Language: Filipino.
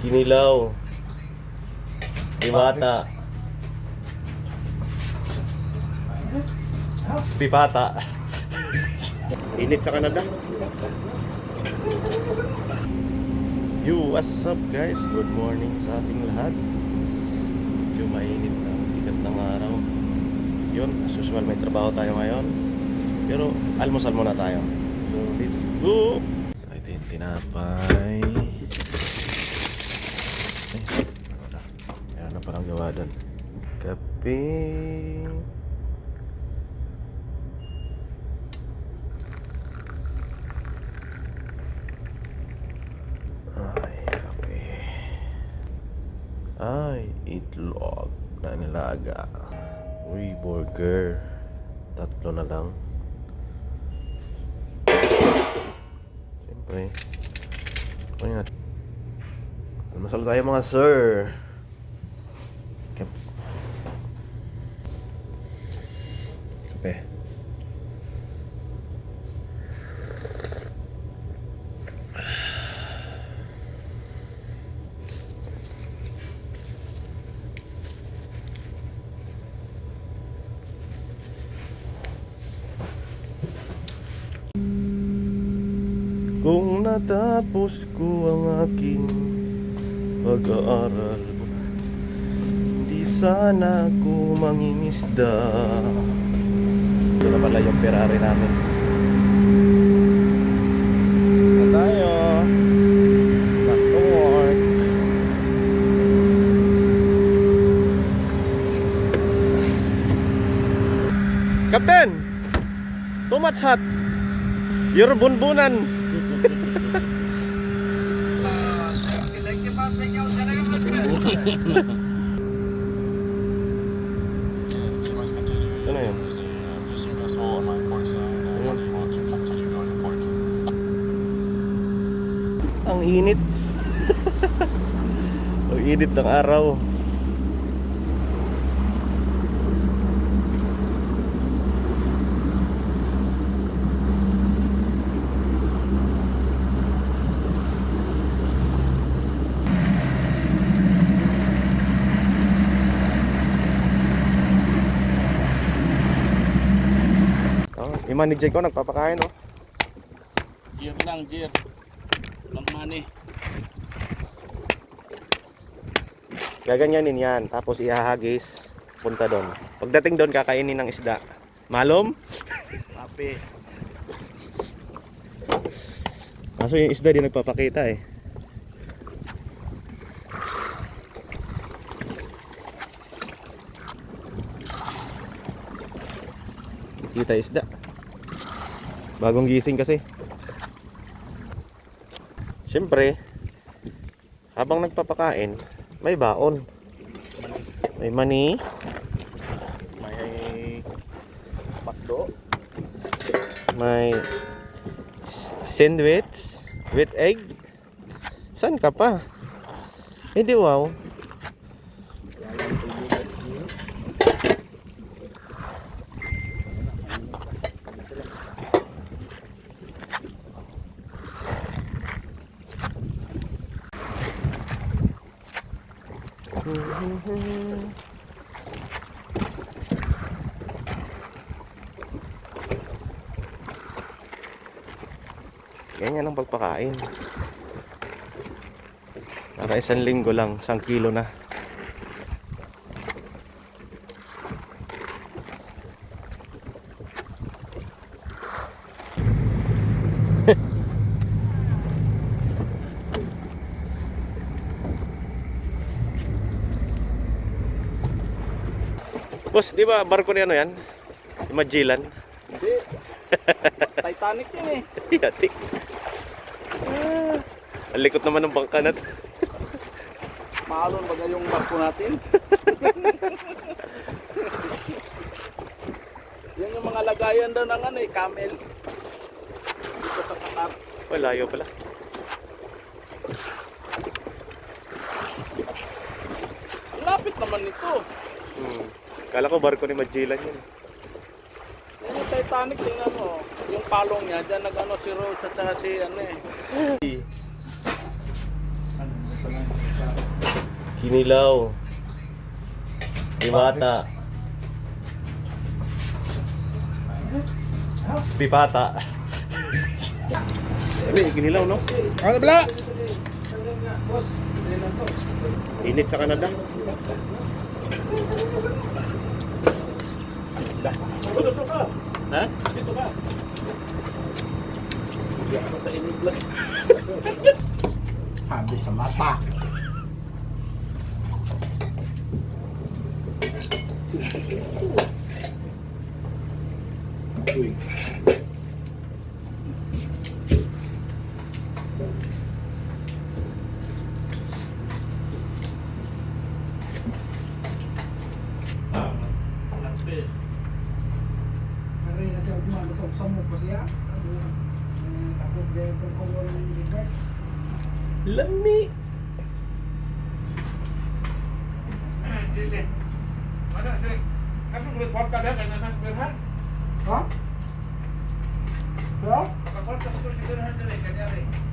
Kinilaw. Diwata. Pipata. Init sa Canada. Yo, what's up guys? Good morning sa ating lahat. Medyo mainit na ang sikat ng araw. Yun, as usual may trabaho tayo ngayon. Pero almusal muna tayo. Let's go! Ito yung tinapay. Ay. Meron na parang gawa doon. Kape. Ay, kape. Ay, itlog na nilaga. Uy, burger. Tatlo na lang. Siyempre. Kunin natin. Almasal tayo mga sir. Kung natapos ko ang aking pag-aaral Hindi sana ako mangingisda. Ito na pala yung Ferrari namin. Na tayo. Back to work. Captain! Too much hot. You're bunbunan Ang init. Ang init ng araw. Oh, yung manager ko nagpapakain oh. Gear lang, gear. Long money. Gaganyanin yan. Tapos ihahagis. Punta doon. Pagdating doon, kakainin ng isda. Malom? Papi. Kaso yung isda di nagpapakita eh. Kita isda. Bagong gising kasi. Siyempre, habang nagpapakain, may baon. May mani, May pakdo. may sandwich with egg. San ka pa? Hindi wow. Ganyan ang pagpakain. Para isang linggo lang, isang kilo na. Boss, di ba barko ni ano yan? Yung Magellan? Hindi. Titanic yun eh. Yatik. Ah, ang likot naman ng bangka natin. Maalon ba yung barko natin? Yan yung mga lagayan daw ng ano eh, camel. Dito sa Qatar. Wala, layo pala. Lapit naman nito. Hmm. Kala ko barko ni Magellan yun. Yan yung Titanic, tingnan mo. yung palong niya, dyan nag-ano si Rose at saka si ano eh. Kinilaw. Diwata. Pipata. Sabi, kinilaw, no? Ano bala? Init sa Canada. Ha? Dito ka. Hindi ako sa inyo lang. Habi sa mata. Uy. Na siya umang samsam pa siya. Takot dia berkumpul di bed. Lami. Jesse. Mana sih? Kamu boleh foto dah kan Nas Berhan? Ha? So? Kapal kamu sederhana dari kan